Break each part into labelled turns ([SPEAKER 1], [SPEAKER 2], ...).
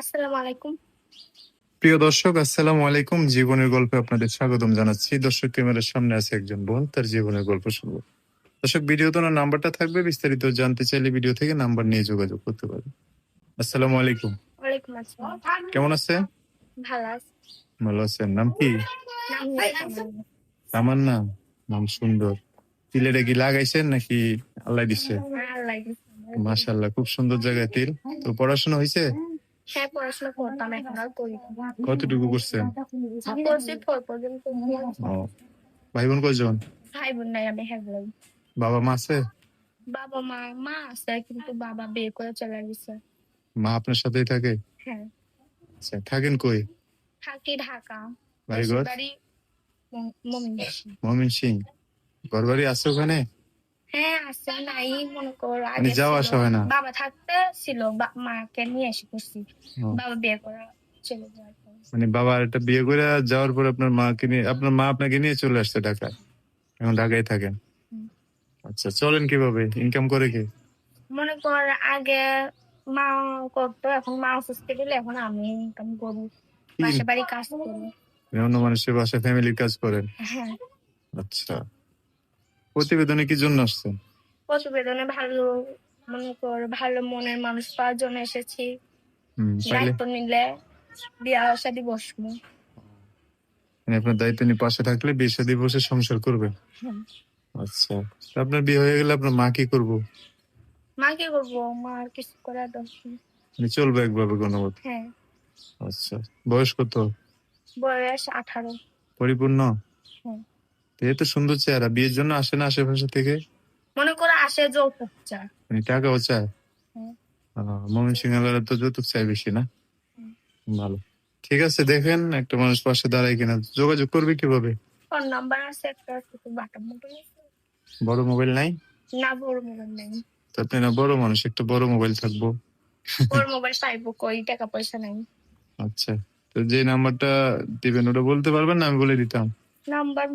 [SPEAKER 1] আসসালামু আলাইকুম।
[SPEAKER 2] প্রিয় দর্শক আসসালামু আলাইকুম। জীবনের গল্পে আপনাদের স্বাগতম জানাচ্ছি। দর্শক ক্যামেরার সামনে আছে একজন বোন তার জীবনের গল্প শুনব। দর্শক ভিডিওতে ওনার নাম্বারটা থাকবে। বিস্তারিত জানতে চাইলে ভিডিও থেকে নাম্বার নিয়ে যোগাযোগ করতে পারেন। আসসালামু আলাইকুম।
[SPEAKER 1] ওয়ালাইকুম আসসালাম।
[SPEAKER 2] কেমন আছেন?
[SPEAKER 1] ভালো আছি।
[SPEAKER 2] ভালো আছেন। নাম কি?
[SPEAKER 1] আমার
[SPEAKER 2] নাম। নাম সুন্দর। তিলেটা কি লাগাইছেন নাকি আল্লাহ দিচ্ছে
[SPEAKER 1] আল্লাহ দিছে।
[SPEAKER 2] মাশাল্লাহ খুব সুন্দর জায়গায় তিল। তো পড়াশোনা হয়েছে
[SPEAKER 1] হ্যাঁ পড়াশোনা করতাম এখন আর করি
[SPEAKER 2] কতটুকু করছেন?
[SPEAKER 1] করছি ফোর পর্যন্ত।
[SPEAKER 2] ভাই বোন কয়জন?
[SPEAKER 1] ভাই বোন নাই আমি হ্যাঁ
[SPEAKER 2] বাবা মা আছে?
[SPEAKER 1] বাবা মা মা আছে কিন্তু বাবা বিয়ে করে চলে গেছে।
[SPEAKER 2] মা আপনার সাথেই থাকে?
[SPEAKER 1] হ্যাঁ।
[SPEAKER 2] আচ্ছা থাকেন কই?
[SPEAKER 1] থাকি ঢাকা। মমিন
[SPEAKER 2] মমিন সিং। ঘর বাড়ি আছে ওখানে?
[SPEAKER 1] হ্যাঁ আছে নাই মনে কর আগে
[SPEAKER 2] মানে যাওয়া আসা হয় না?
[SPEAKER 1] বাবা থাকতে ছিল মাকে নিয়ে এসে করছি বাবা বিয়ে করে চলে যাওয়ার
[SPEAKER 2] মানে বাবা একটা বিয়ে করে যাওয়ার পর আপনার মাকে নিয়ে আপনার মা আপনাকে নিয়ে চলে আসছে ঢাকায়। এখন ঢাকায় থাকেন। আচ্ছা চলেন কীভাবে? ইনকাম করে কি?
[SPEAKER 1] মনে কর আগে মা করতো এখন মা অসুস্থ দিলে এখন আমি ইনকাম করি পাশে বাড়ি কাজ করি
[SPEAKER 2] অন্য মানুষের বাসায় ফ্যামিলির কাজ করেন।
[SPEAKER 1] হ্যাঁ।
[SPEAKER 2] আচ্ছা। প্রতিবেদনে কি জন্য আসছেন?
[SPEAKER 1] প্রতিবেদনে ভালো মনে কর ভালো মনের মানুষ পাওয়ার জন্য এসেছি। দায়িত্ব নিলে বিয়া শাদি বসবো
[SPEAKER 2] মানে আপনার দায়িত্ব নিয়ে পাশে থাকলে বিয়ে শাদী বসে সংসার করবেন?
[SPEAKER 1] হুম।
[SPEAKER 2] আচ্ছা আপনার বিয়ে হয়ে গেলে আপনার মা কি করব?
[SPEAKER 1] মা কি করব? মা আর কিছু করার দরকার।
[SPEAKER 2] মানে চলবে একভাবে কোনো মতে?
[SPEAKER 1] হ্যাঁ।
[SPEAKER 2] আচ্ছা বয়স কত?
[SPEAKER 1] বয়স আঠারো।
[SPEAKER 2] পরিপূর্ণ? তো সুন্দর চেহারা বিয়ের জন্য আসে না আশেপাশে থেকে?
[SPEAKER 1] মনে করে আসে যৌতুক চা
[SPEAKER 2] মানে টাকাও চায়?
[SPEAKER 1] হুম।
[SPEAKER 2] মমিন সিংহালারা তো যৌতুক চাই বেশি না? ভালো। ঠিক আছে দেখেন একটা মানুষ পাশে দাঁড়ায় কিনা। যোগাযোগ করবে কীভাবে?
[SPEAKER 1] ফোন নাম্বার আছে একটা বাটা
[SPEAKER 2] বড় মোবাইল নাই?
[SPEAKER 1] না বড় মোবাইল নেই।
[SPEAKER 2] তো আপনি না বড় মানুষ একটা বড় মোবাইল থাকব।
[SPEAKER 1] ওর মোবাইল পাইবো কই টাকা পয়সা নাই।
[SPEAKER 2] আচ্ছা তো যে নাম্বারটা দিবেন ওটা বলতে পারবেন না? আমি বলে দিতাম।
[SPEAKER 1] নাম্বার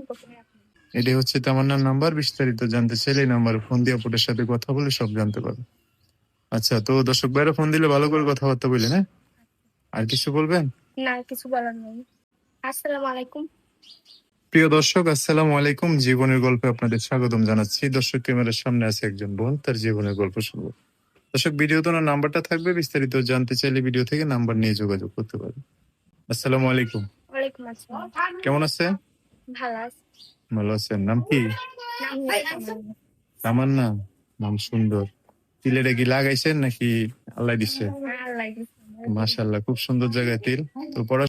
[SPEAKER 2] এটি হচ্ছে তামান্নার নাম্বার বিস্তারিত জানতে চাইলে এই নাম্বারে ফোন দিয়ে আপুটের সাথে কথা বলে সব জানতে পারবে। আচ্ছা তো দর্শক ভাইরা ফোন দিলে ভালো করে কথাবার্তা বললেন হ্যাঁ? আর কিছু বলবেন?
[SPEAKER 1] না কিছু বলার নেই। আসসালামু আলাইকুম।
[SPEAKER 2] প্রিয় দর্শক আসসালামু আলাইকুম। জীবনের গল্পে আপনাদের স্বাগতম জানাচ্ছি। দর্শক ক্যামেরার সামনে আছে একজন বোন তার জীবনের গল্প শুনব। দর্শক ভিডিওতে ওনার নাম্বারটা থাকবে বিস্তারিত জানতে চাইলে ভিডিও থেকে নাম্বার নিয়ে যোগাযোগ করতে পারেন। আসসালামু আলাইকুম।
[SPEAKER 1] আসসালাম।
[SPEAKER 2] কেমন আছেন?
[SPEAKER 1] ভালো আছি।
[SPEAKER 2] ভালো আছেন? নাম কি?
[SPEAKER 1] নাম হচ্ছে
[SPEAKER 2] নাম সুন্দর। তিলেটা কি লাগাইছেন নাকি আল্লাহ দিচ্ছে
[SPEAKER 1] দিছে।
[SPEAKER 2] মাশাল্লাহ খুব সুন্দর জায়গায় তিল। তো পড়া